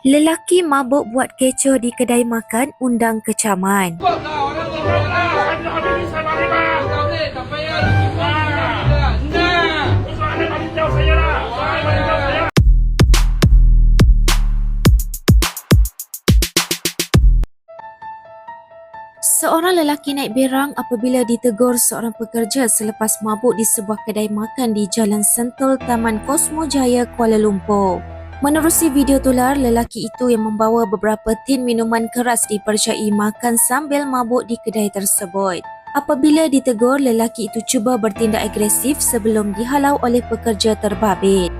Lelaki mabuk buat kecoh di kedai makan undang kecaman. Seorang lelaki naik berang apabila ditegur seorang pekerja selepas mabuk di sebuah kedai makan di Jalan Sentul, Taman Kosmo Jaya, Kuala Lumpur. Menerusi video tular, lelaki itu yang membawa beberapa tin minuman keras dipercayai makan sambil mabuk di kedai tersebut. Apabila ditegur, lelaki itu cuba bertindak agresif sebelum dihalau oleh pekerja terbabit.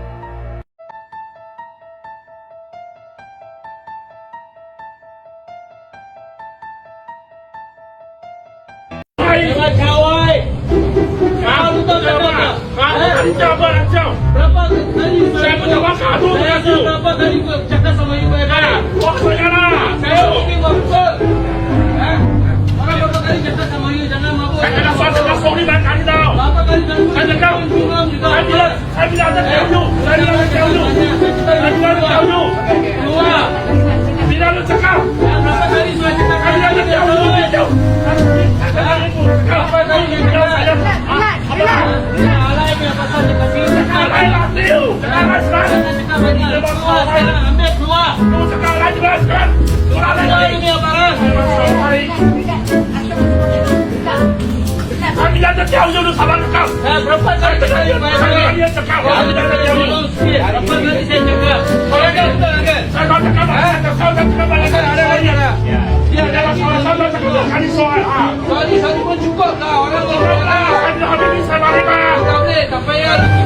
Kali satu pun cukup lah. Orang tu lah. Ada habis saya balik bang. Tak boleh, tak payah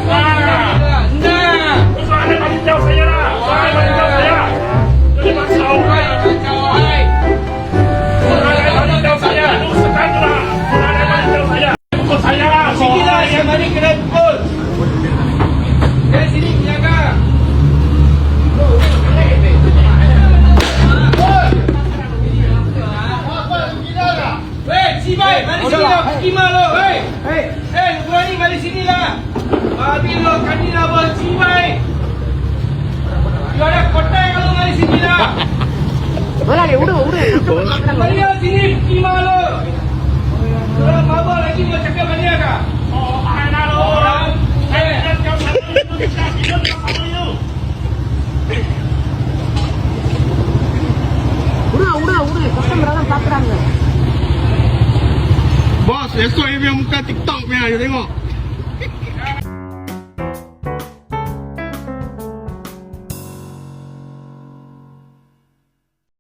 kuali kali sini lah. Babi lo kani lah bos cimai. Tiada kotai kalau kali sini lah. Bola le, udah udah. Kali lah sini cimai lo. Orang mabuk lagi mau cakap mana kah? Oh, mana lo? Orang. Eh, kau kau kau kau விடு விடு விடு கஸ்டமரெல்லாம் பார்க்குறாங்க esok dia punya muka TikTok punya, you tengok.